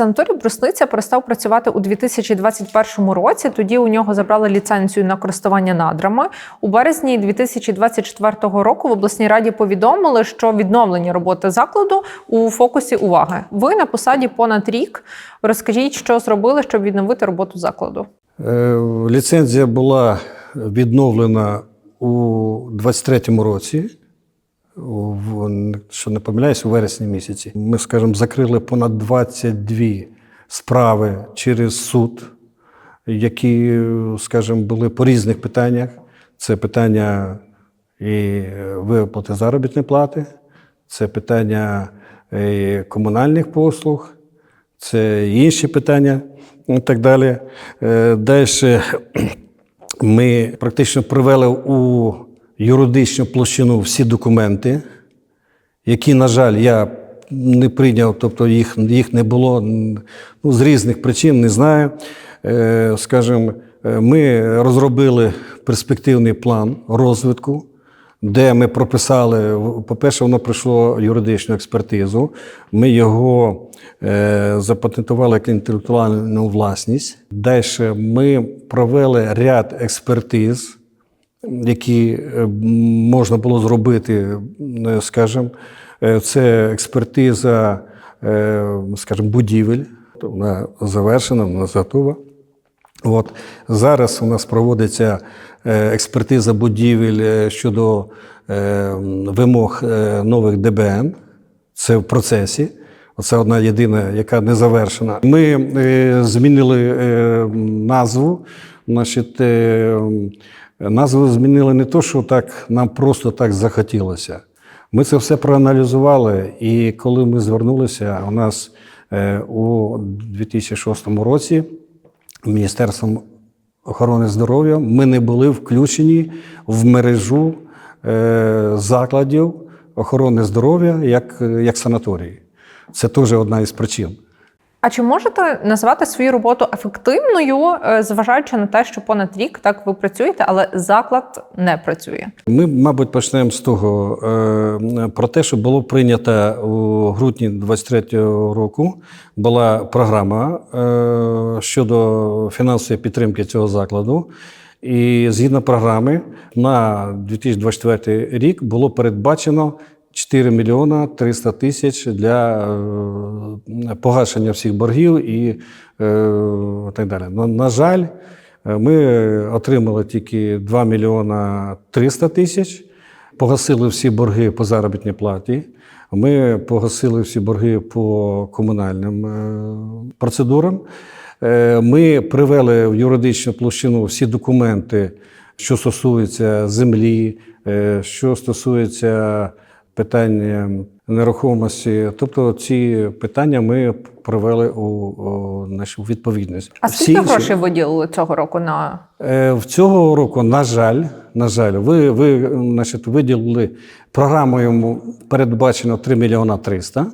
Санаторій Брусниця перестав працювати у 2021 році. Тоді у нього забрали ліцензію на користування надрами. У березні 2024 року в обласній раді повідомили, що відновлення роботи закладу у фокусі уваги. Ви на посаді понад рік. Розкажіть, що зробили, щоб відновити роботу закладу. Е, Ліцензія була відновлена у 23-му році, що не помиляюсь, у вересні місяці. Ми, скажімо, закрили понад 22 справи через суд, які, скажімо, були по різних питаннях. Це питання і виплати заробітної плати, це питання і комунальних послуг, це інші питання і так далі. Далі ми практично привели у юридичну площину всі документи, які, на жаль, я не прийняв, тобто їх, їх не було ну, з різних причин, не знаю. Е, Скажімо, е, ми розробили перспективний план розвитку, де ми прописали, по-перше, воно пройшло юридичну експертизу. Ми його е, запатентували як інтелектуальну власність. Далі ми провели ряд експертиз, які е, можна було зробити, е, скажімо, Е, це експертиза, скажімо, будівель. Вона завершена, вона готова. От зараз у нас проводиться експертиза будівель щодо вимог нових ДБН. Це в процесі. Це одна єдина, яка не завершена. Ми змінили назву. Значить, назву змінили не то, що так нам просто так захотілося. Ми це все проаналізували, і коли ми звернулися, у нас е, у 2006 році Міністерством охорони здоров'я ми не були включені в мережу е, закладів охорони здоров'я як, як санаторії. Це теж одна із причин. А чи можете назвати свою роботу ефективною, е, зважаючи на те, що понад рік так ви працюєте, але заклад не працює? Ми, мабуть, почнемо з того е, про те, що було прийнято у грудні 23-го року. Була програма е, щодо фінансової підтримки цього закладу. І згідно програми, на 2024 рік було передбачено 4 мільйона 300 тисяч для е, погашення всіх боргів і е, так далі. На, жаль, е, ми отримали тільки 2 мільйона 300 тисяч, погасили всі борги по заробітній платі. Ми погасили всі борги по комунальним процедурам. Ми привели в юридичну площину всі документи, що стосуються землі, що стосується питання нерухомості. Тобто ці питання ми привели у, у, нашу відповідність. А скільки Всі... грошей виділили цього року на Е, В цього року, на жаль, на жаль, ви, ви значить, виділили програмою передбачено 3 мільйона 300,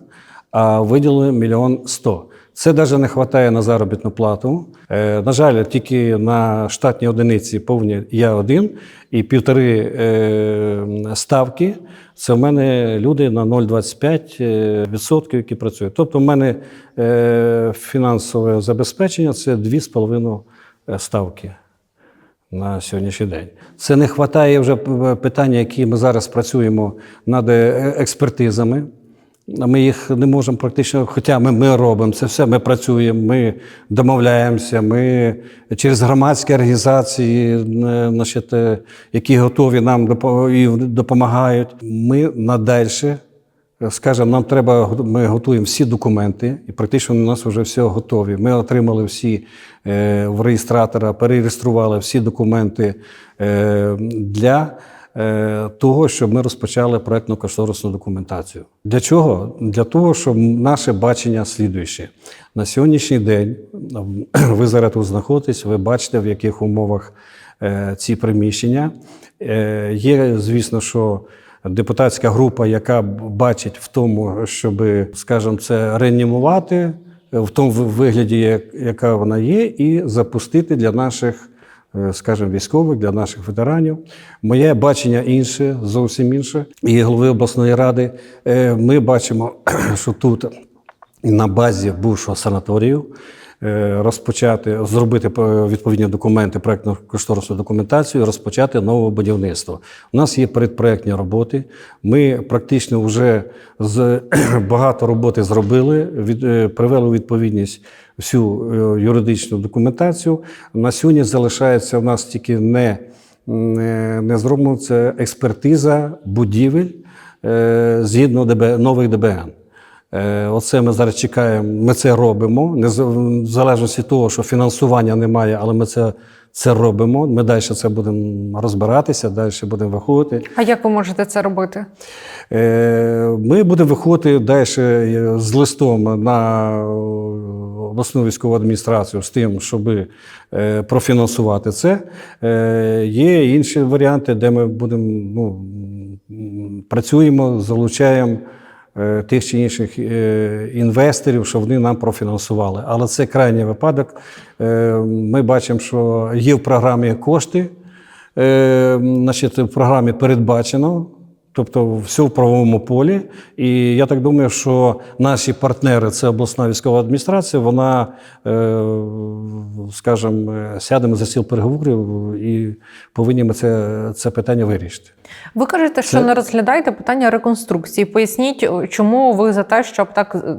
а виділили мільйон 100. Це навіть не вистачає на заробітну плату. Е, на жаль, тільки на штатній одиниці повні я один і півтори е, ставки. Це в мене люди на 0,25% е, які працюють. Тобто, в мене фінансове забезпечення це 2,5 ставки на сьогоднішній день. Це не вистачає вже питання, які ми зараз працюємо над експертизами. Ми їх не можемо практично, хоча ми, ми робимо це все, ми працюємо, ми домовляємося, ми через громадські організації, е, значить, е, які готові нам допомагають. Ми надальше Скажемо, нам треба, ми готуємо всі документи, і практично у нас вже все готові. Ми отримали всі е, в реєстратора, перереєстрували всі документи для того, щоб ми розпочали проєктну кошторисну документацію. Для чого? Для того, щоб наше бачення слідуюче. На сьогоднішній день ви зараз тут знаходитесь, ви бачите, в яких умовах е, ці приміщення. Е, Є, звісно, що депутатська група, яка бачить в тому, щоб, скажімо, це реанімувати в тому вигляді, яка вона є, і запустити для наших, е, скажімо, військових, для наших ветеранів. Моє бачення інше, зовсім інше. І голови обласної ради. Е, Ми бачимо, що тут на базі бувшого санаторію е, розпочати, зробити е, відповідні документи, проєктно кошторисну документацію, розпочати нове будівництво. У нас є передпроєктні роботи. Ми практично вже з багато роботи зробили, від, е, привели у відповідність всю е, юридичну документацію. На сьогодні залишається у нас тільки не, не, зроблено це експертиза будівель е, згідно ДБ, нових ДБН. Е, Оце ми зараз чекаємо. Ми це робимо. В залежності від того, що фінансування немає, але ми це, це робимо. Ми далі це будемо розбиратися, далі будемо виходити. А як ви можете це робити? Е, Ми будемо виходити далі з листом на обласну військову адміністрацію з тим, щоб е, профінансувати це. Е, Є інші варіанти, де ми будемо ну, працюємо, залучаємо е, тих чи інших е, інвесторів, щоб вони нам профінансували. Але це крайній випадок. Е, Ми бачимо, що є в програмі кошти. Е, Значить, в програмі передбачено, тобто все в правовому полі. І я так думаю, що наші партнери, це обласна військова адміністрація, вона, е, скажімо, сядемо за стіл переговорів і повинні ми це, це питання вирішити. Ви кажете, що Це- не розглядаєте питання реконструкції. Поясніть, чому ви за те, щоб так е,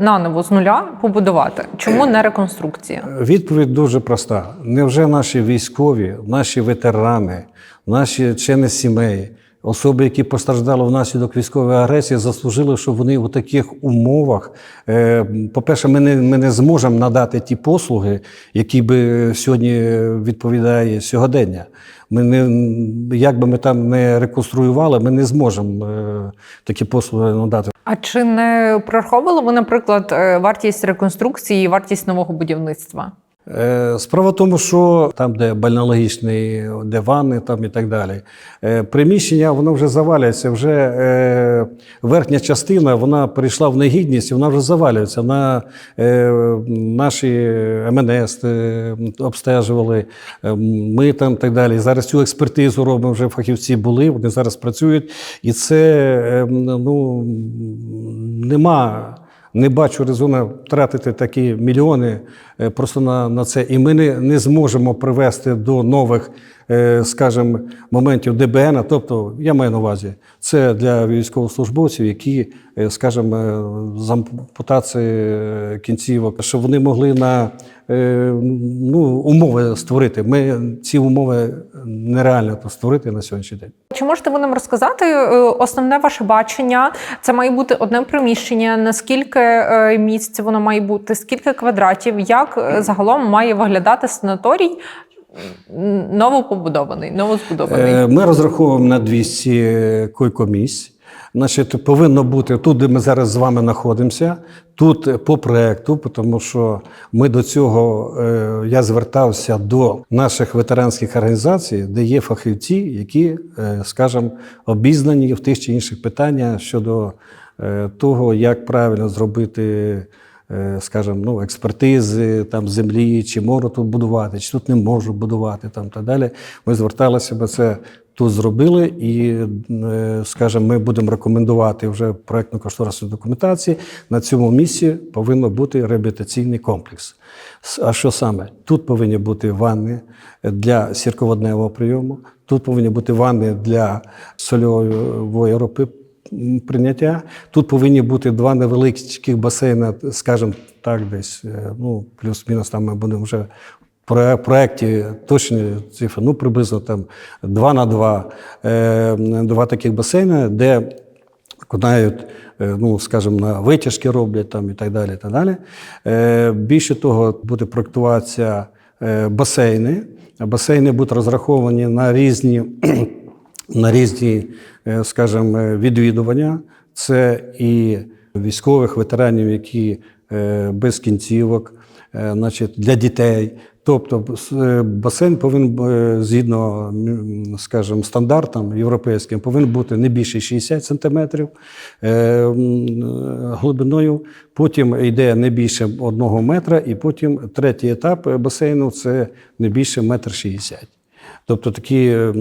наново з нуля побудувати? Чому не реконструкція? Відповідь дуже проста. Невже наші військові, наші ветерани, наші члени сімей, особи, які постраждали внаслідок військової агресії, заслужили, щоб вони у таких умовах, е, по-перше, ми не, ми не зможемо надати ті послуги, які би сьогодні відповідає сьогодення. Ми не, як би ми там не реконструювали, ми не зможемо е, такі послуги надати. А чи не прораховували ви, наприклад, е, вартість реконструкції і вартість нового будівництва? Е, Справа в тому, що там, де бальнеологічний, де ванни там і так далі, е, приміщення воно вже завалюється. Вже е, верхня частина вона перейшла в негідність, вона вже завалюється. На наші МНС е, обстежували, ми там і так далі. Зараз цю експертизу робимо, вже фахівці були, вони зараз працюють. І це ну, нема. Не бачу резону втратити такі мільйони е, просто на, на це. І ми не, не зможемо привести до нових, скажімо, моментів ДБН. Тобто, я маю на увазі, це для військовослужбовців, які, е, скажімо, е, з ампутації кінцівок, щоб вони могли на е, ну, умови створити. Ми ці умови нереально створити на сьогоднішній день. Чи можете ви нам розказати е, основне ваше бачення? Це має бути одне приміщення. Наскільки е, місць воно має бути? Скільки квадратів? Як е, загалом має виглядати санаторій новопобудований, новозбудований? Е, Ми розраховуємо на 200 койкомісць. Значить, повинно бути тут, де ми зараз з вами знаходимося, тут по проекту, тому що ми до цього е, я звертався до наших ветеранських організацій, де є фахівці, які, е, скажімо, обізнані в тих чи інших питаннях щодо того, як правильно зробити скажімо, ну, експертизи там, землі, чи можу тут будувати, чи тут не можу будувати, там, так далі. Ми зверталися, ми це тут зробили, і, е, скажімо, ми будемо рекомендувати вже проєктно кошторисну документації. На цьому місці повинен бути реабілітаційний комплекс. А що саме? Тут повинні бути ванни для сірководневого прийому, тут повинні бути ванни для сольової ропи прийняття. Тут повинні бути два невеликих басейни, скажімо так, десь, е, ну, плюс-мінус там ми будемо вже в проєкті точні цифри, ну, приблизно там 2 на 2, е, два таких басейни, де виконають, е, ну, скажімо, на витяжки роблять там і так далі. Так далі. Більше того, буде проєктуватися басейни. Басейни будуть розраховані на різні на різні, е, скажімо, е, відвідування. Це і військових ветеранів, які е, без кінцівок, значить, для дітей. Тобто басейн повинен, згідно, скажімо, стандартам європейським, повинен бути не більше 60 сантиметрів глибиною. Потім йде не більше одного метра, і потім третій етап басейну це не більше метр 60. Тобто такі е,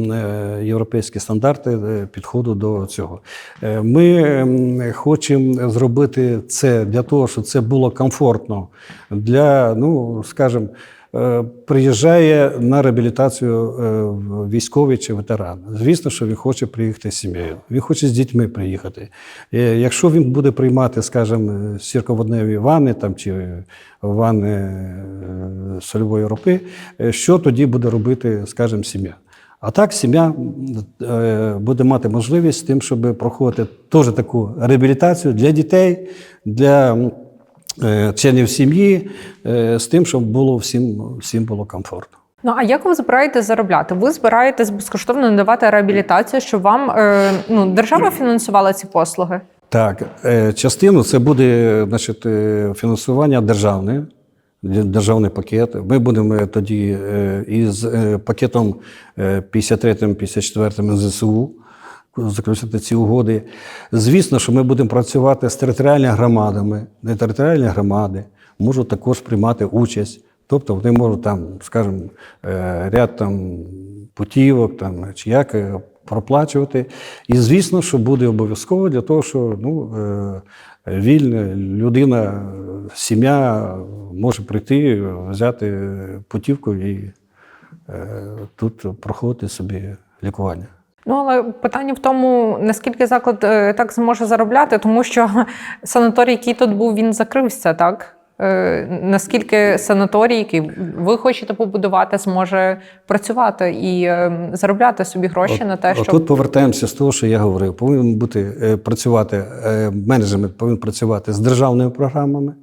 європейські стандарти е, підходу до цього. Е, Ми хочемо зробити це для того, щоб це було комфортно для, ну скажімо, е, приїжджає на реабілітацію е, військовий чи ветеран. Звісно, що він хоче приїхати з сім'єю. Він хоче з дітьми приїхати. Е, Якщо він буде приймати, скажімо, сірководневі ванни там чи ванни е, сольової ропи, е, що тоді буде робити, скажімо, сім'я? А так сім'я е, буде мати можливість тим, щоб проходити теж таку реабілітацію для дітей, для е, членів сім'ї, е, з тим, щоб було всім, всім було комфортно. Ну а як ви збираєтесь заробляти? Ви збираєтесь безкоштовно надавати реабілітацію, щоб вам е, ну, держава фінансувала ці послуги? Так, е, частину це буде значить, е, фінансування державне, державний пакет. Ми будемо тоді е, із е, пакетом е, 53-54 ЗСУ заключити ці угоди. Звісно, що ми будемо працювати з територіальними громадами, де територіальні громади можуть також приймати участь. Тобто вони можуть там, скажімо, е, ряд там путівок там, чи як е, проплачувати. І звісно, що буде обов'язково для того, що ну, е, вільна людина, сім'я може прийти, взяти путівку і тут проходити собі лікування. Ну але питання в тому, наскільки заклад е, так зможе заробляти, тому що санаторій, який тут був, він закрився, так? Е, наскільки санаторій, який ви хочете побудувати, зможе працювати і е, заробляти собі гроші на те, що Тут повертаємося з того, що я говорив. Повинен бути працювати менеджмент, повинен працювати з державними програмами.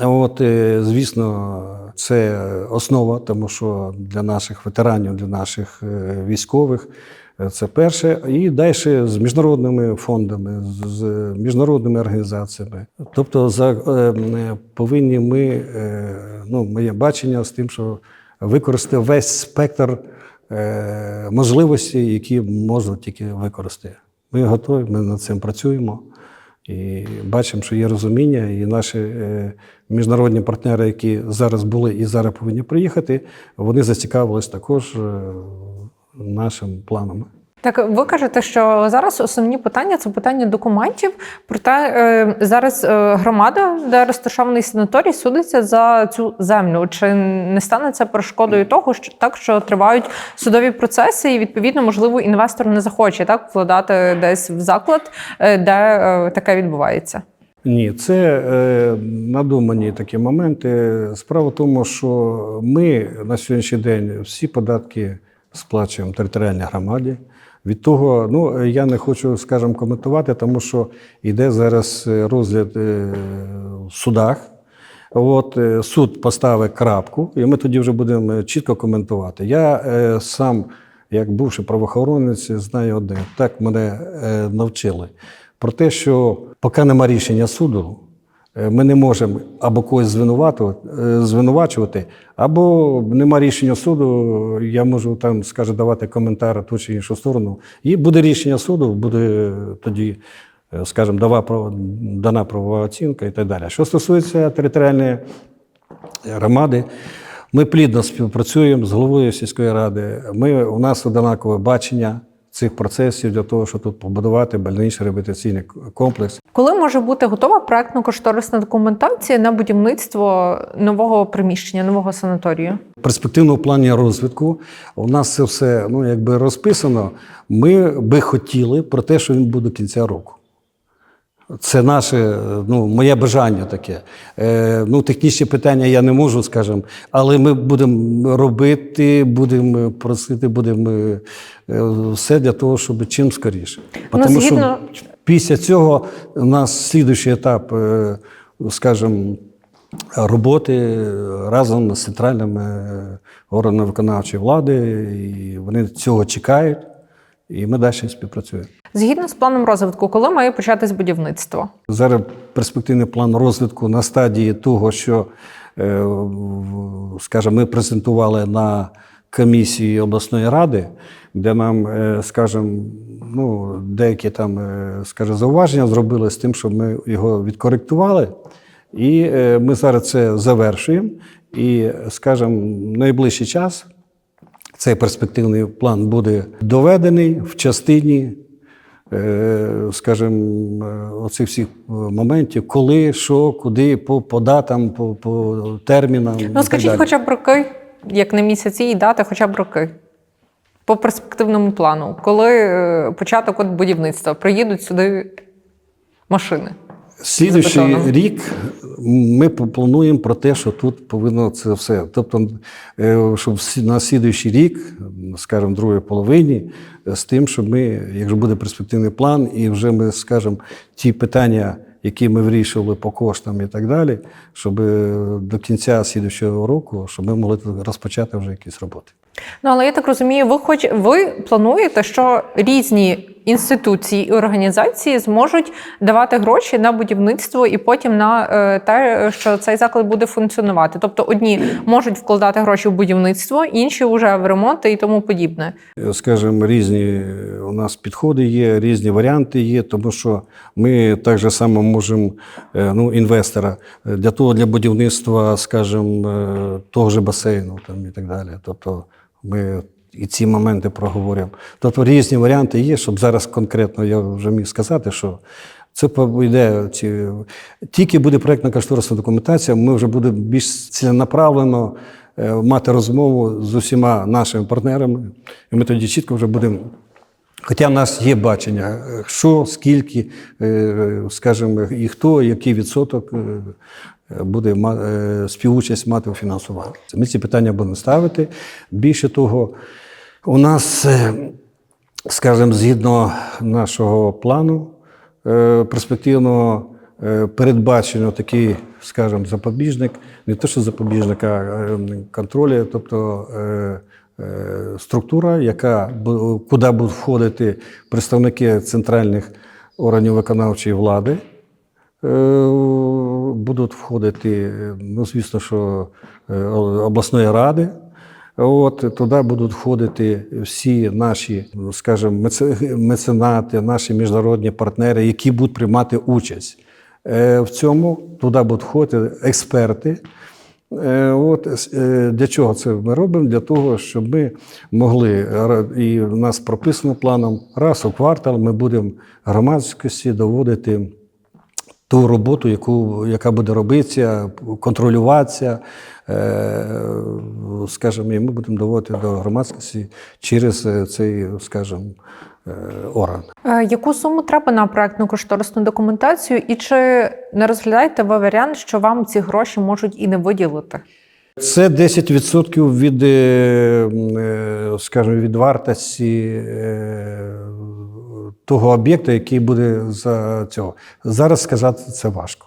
От, звісно, це основа, тому що для наших ветеранів, для наших військових це перше. І далі з міжнародними фондами, з- міжнародними організаціями. Тобто, за, е, повинні ми, е, ну, моє бачення з тим, що використати весь спектр е, можливостей, які можна тільки використати. Ми готові, ми над цим працюємо. І бачимо, що є розуміння, і наші міжнародні партнери, які зараз були і зараз повинні приїхати, вони зацікавились також нашим планом. Так, ви кажете, що зараз основні питання це питання документів. Проте е, зараз е, громада, де розташований санаторій, судиться за цю землю. Чи не стане це перешкодою того, що так, що тривають судові процеси, і відповідно, можливо, інвестор не захоче так вкладати десь в заклад, е, де таке відбувається? Ні, це е, надумані такі моменти. Справа в тому, що ми на сьогоднішній день всі податки сплачуємо територіальній громаді. Від того, ну я не хочу, скажімо, коментувати, тому що йде зараз е, розгляд е, в судах. От е, суд поставить крапку, і ми тоді вже будемо чітко коментувати. Я сам, як бувший правоохоронець, знаю одне. Так мене навчили. Про те, що поки нема рішення суду, ми не можемо або когось е, звинувачувати, або нема рішення суду, я можу там, скаже, давати коментар ту чи іншу сторону. І буде рішення суду, буде тоді, е, скажімо, дава, дана правова оцінка і так далі. Що стосується територіальної громади, ми плідно співпрацюємо з головою сільської ради. Ми, у нас однакове бачення цих процесів для того, щоб тут побудувати больничний реабілітаційний комплекс. Коли може бути готова проектно-кошторисна документація на будівництво нового приміщення, нового санаторію? Перспективного плані розвитку у нас це все ну, якби розписано. Ми би хотіли про те, що він буде до кінця року. Це наше, ну, моє бажання таке. Е, ну, технічні питання я не можу, скажімо, але ми будемо робити, будемо просити, будемо е, все для того, щоб чим скоріше. Ну, Тому згідно- що після цього у нас слідуючий етап, е, скажімо, роботи разом з центральними е, органами виконавчої влади, і вони цього чекають, і ми далі співпрацюємо. Згідно з планом розвитку, коли має початись будівництво? Зараз перспективний план розвитку на стадії того, що, е, скажімо, ми презентували на комісії обласної ради, де нам, е, скажімо, ну, деякі там, е, скажімо, зауваження зробили з тим, щоб ми його відкоректували. І ми зараз це завершуємо. І, скажімо, найближчий час цей перспективний план буде доведений в частині, е, скажімо, е, оцих всіх е, моментів, коли, що, куди, по, по датам, по, по термінам. Ну скажіть, хоча б роки, як не місяці і дати, хоча б роки. По перспективному плану, коли початок от будівництва, приїдуть сюди машини. Слідуючий рік ми плануємо про те, що тут повинно це все. Тобто, е, щоб на слідуючий рік, скажімо, другій половині, е, з тим, щоб ми, якщо буде перспективний план, і вже ми скажімо, ті питання, які ми вирішували по коштам і так далі, щоб е, до кінця слідуючого року, щоб ми могли розпочати вже якісь роботи. Ну але я так розумію, ви хоч ви плануєте, що різні інституції і організації зможуть давати гроші на будівництво і потім на е, те, що цей заклад буде функціонувати. Тобто одні можуть вкладати гроші в будівництво, інші вже в ремонт і тому подібне. Скажімо, різні у нас підходи є, різні варіанти є, тому що ми так же само можемо е, ну, інвестора е, для того для будівництва, скажімо, е, того ж басейну там, і так далі. Тобто ми і ці моменти проговорюємо. Тобто різні варіанти є, щоб зараз конкретно я вже міг сказати, що це йде ці тільки буде проєктна кошторисна документація, ми вже будемо більш ціленаправлено е, мати розмову з усіма нашими партнерами, і ми тоді чітко вже будемо. Хоча в нас є бачення, що, скільки, е, скажімо, і хто, який відсоток е, буде співучасть мати у фінансуванні. Ми ці питання будемо ставити. Більше того, у нас, е, скажімо, згідно нашого плану е, перспективного, е, передбачено такий, скажімо, запобіжник, не те, що запобіжник, а контроль, тобто структура, яка куди будуть входити представники центральних органів виконавчої влади. Будуть входити, ну, звісно, що обласної ради. От туди будуть входити всі наші, ну, скажімо, меценати, наші міжнародні партнери, які будуть приймати участь Е, в цьому. Туди будуть входити експерти. Е, От е, для чого це ми робимо? Для того, щоб ми могли і в нас прописано планом раз у квартал ми будемо громадськості доводити ту роботу, яку, яка буде робитися, контролюватися, е, скажімо, і ми будемо доводити до громадськості через е, цей, скажімо, е, орган. Яку суму треба на проектну кошторисну документацію, і чи не розглядаєте ви варіант, що вам ці гроші можуть і не виділити? Це 10% від, скажімо, від вартості того об'єкта, який буде за цього. Зараз сказати це важко.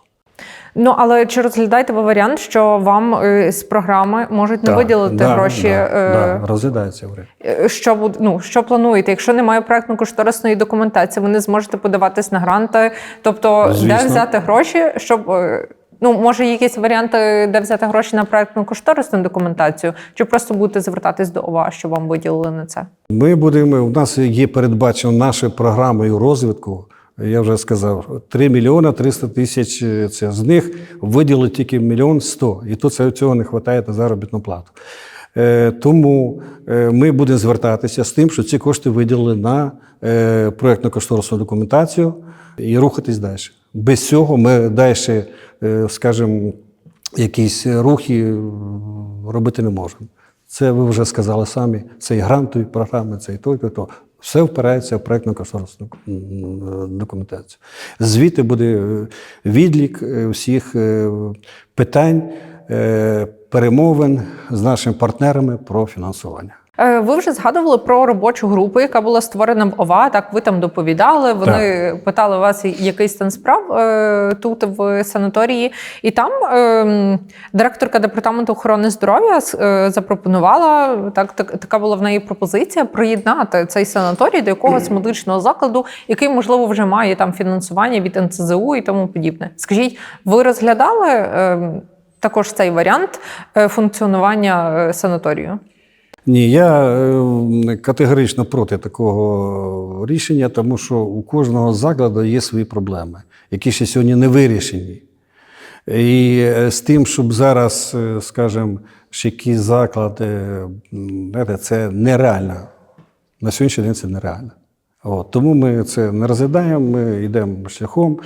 Ну але чи розглядаєте ви варіант, що вам е, з програми можуть не Так, виділити да, гроші? Да, е, да, розглядається варіант. е, Що буд- ну, що плануєте? Якщо немає проектно-кошторисної документації, ви не зможете подаватись на гранти. Тобто, де взяти гроші, щоб е, ну може якісь варіанти, де взяти гроші на проектно-кошторисну документацію, чи просто будете звертатись до ОВА, що вам виділили на це? Ми будемо, у нас є передбачено нашою програмою розвитку. Я вже сказав, 3 мільйона 300 тисяч. е, Це з них виділили тільки мільйон 100. І це цього не вистачає на заробітну плату. Е, тому е, ми будемо звертатися з тим, що ці кошти виділили на е, проєктно-кошторисну документацію і рухатись далі. Без цього ми далі, е, скажімо, якісь рухи е, робити не можемо. Це ви вже сказали самі. Це і грантові програми, це і то, і то. Все впирається в проєктну кошторисну документацію. Звідти буде е, відлік всіх питань, перемовин з нашими партнерами про фінансування. Е, Ви вже згадували про робочу групу, яка була створена в ОВА. Так ви там доповідали. Вони питали вас, який стан справ е, тут в санаторії. І там е, директорка департаменту охорони здоров'я е, запропонувала так, так, така була в неї пропозиція приєднати цей санаторій до якогось медичного закладу, який можливо вже має там фінансування від НЦЗУ і тому подібне. Скажіть, ви розглядали е, також цей варіант функціонування санаторію? Ні, я е, категорично проти такого рішення, тому що у кожного закладу є свої проблеми, які ще сьогодні не вирішені. І е, з тим, щоб зараз, е, скажімо, ще якісь заклади, це нереально. На сьогоднішній день це нереально. От, тому ми це не розглядаємо, ми йдемо шляхом.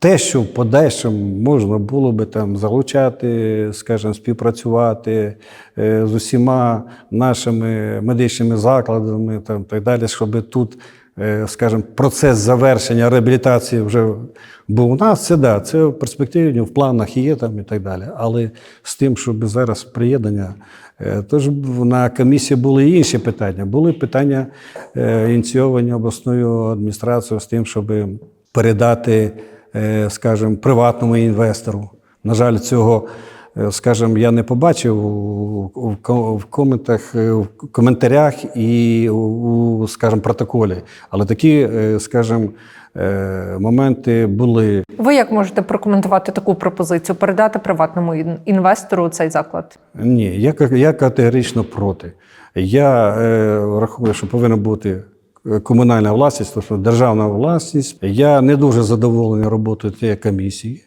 Те, що в подальшому можна було би там залучати, скажімо, співпрацювати е, з усіма нашими медичними закладами, там так далі, щоб тут, е, скажімо, процес завершення реабілітації вже був у нас. Це да, це в перспективі, в планах є там і так далі. Але з тим, щоб зараз приєднання, е, тож на комісії були і інші питання. Були питання ініційовані обласною адміністрацією з тим, щоб передати, скажімо, приватному інвестору. На жаль, цього, е, скажімо, я не побачив в коментах, е, в коментарях і у, скажімо, протоколі. Але такі, е, скажімо, е, моменти були. Ви як можете прокоментувати таку пропозицію передати приватному інвестору цей заклад? Ні, я, я категорично проти. Я е, рахую, що повинна бути е, комунальна власність, тобто державна власність. Я не дуже задоволений роботою цієї комісії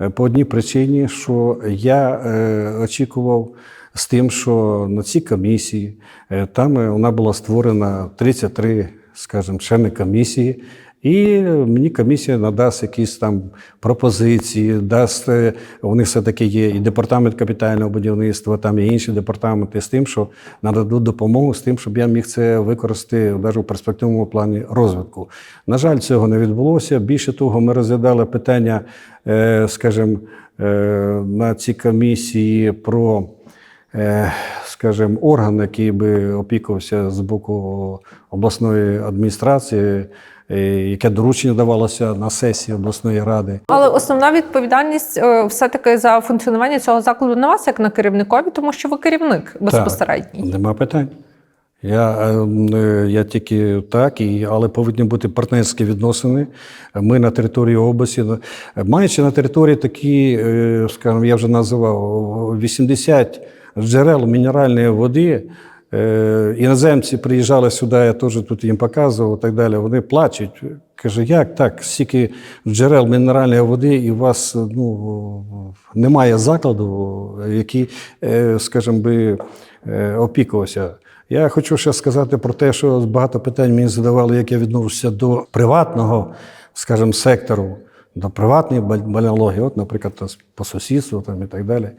е, по одній причині, що я е, очікував з тим, що на цій комісії е, там е, вона була створена 33, скажімо, члени комісії. І мені комісія надасть якісь там пропозиції, дасть е, у них все-таки є і департамент капітального будівництва, там є інші департаменти з тим, що нададуть допомогу з тим, щоб я міг це використати навіть у перспективному плані розвитку. На жаль, цього не відбулося. Більше того, ми розглядали питання, е, скажімо, е, на цій комісії про скажімо, орган, який би опікувався з боку обласної адміністрації, яке доручення давалося на сесії обласної ради. Але основна відповідальність е, все-таки за функціонування цього закладу на вас, як на керівникові, тому що ви керівник безпосередній. Так, нема питань. Я, е, е, я тільки так, і, але повинні бути партнерські відносини. Ми на території області, маючи на території такі, е, скажімо, я вже називав 80 джерел мінеральної води. Е, Іноземці приїжджали сюди, я теж тут їм показував і так далі. Вони плачуть. Каже, як так? Стільки джерел мінеральної води, і у вас ну, немає закладу, який, е, скажімо, би е, опікувався. Я хочу ще сказати про те, що багато питань мені задавали, як я відношуся до приватного, скажімо, сектору, до приватної баль- от, наприклад, по сусідству там, і так далі.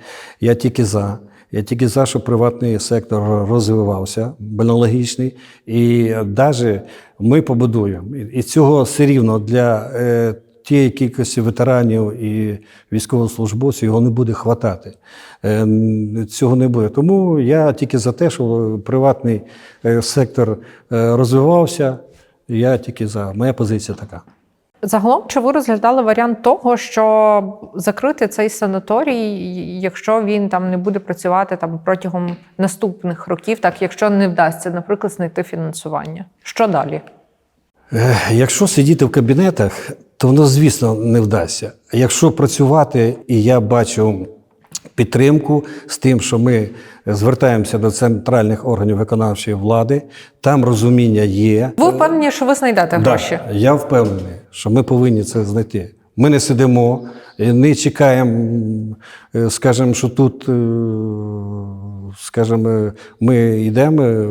Я тільки за. Я тільки за, щоб приватний сектор розвивався, бальнеологічний. І навіть ми побудуємо. І- цього все рівно для е, тієї кількості ветеранів і військовослужбовців його не буде хватати. Е, Цього не буде. Тому я тільки за те, що приватний е, сектор е, розвивався. Я тільки за. Моя позиція така. Загалом, чи ви розглядали варіант того, що закрити цей санаторій, якщо він там не буде працювати там протягом наступних років, так якщо не вдасться, наприклад, знайти фінансування? Що далі? Е, Якщо сидіти в кабінетах, то воно, звісно, не вдасться. Якщо працювати, і я бачу підтримку з тим, що ми звертаємося до центральних органів виконавчої влади, там розуміння є. Ви впевнені, що ви знайдете гроші? Да, я впевнений, що ми повинні це знайти. Ми не сидимо, не чекаємо, е, скажімо, що тут, е, скажімо, ми йдемо, е,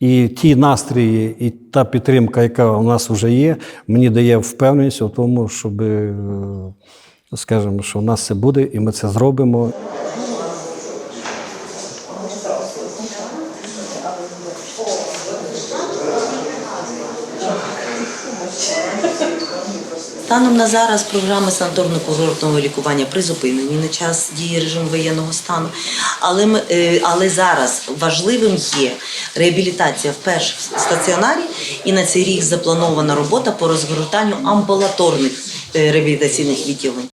і ті настрої, і та підтримка, яка у нас вже є, мені дає впевненість у тому, щоб, скажімо, що у нас це буде, і ми це зробимо. Станом на зараз програми санаторно-курортного лікування призупинені на час дії режиму воєнного стану. Але ми е, але зараз важливим є реабілітація вперше в стаціонарі, і на цей рік запланована робота по розгортанню амбулаторних е, реабілітаційних відділень.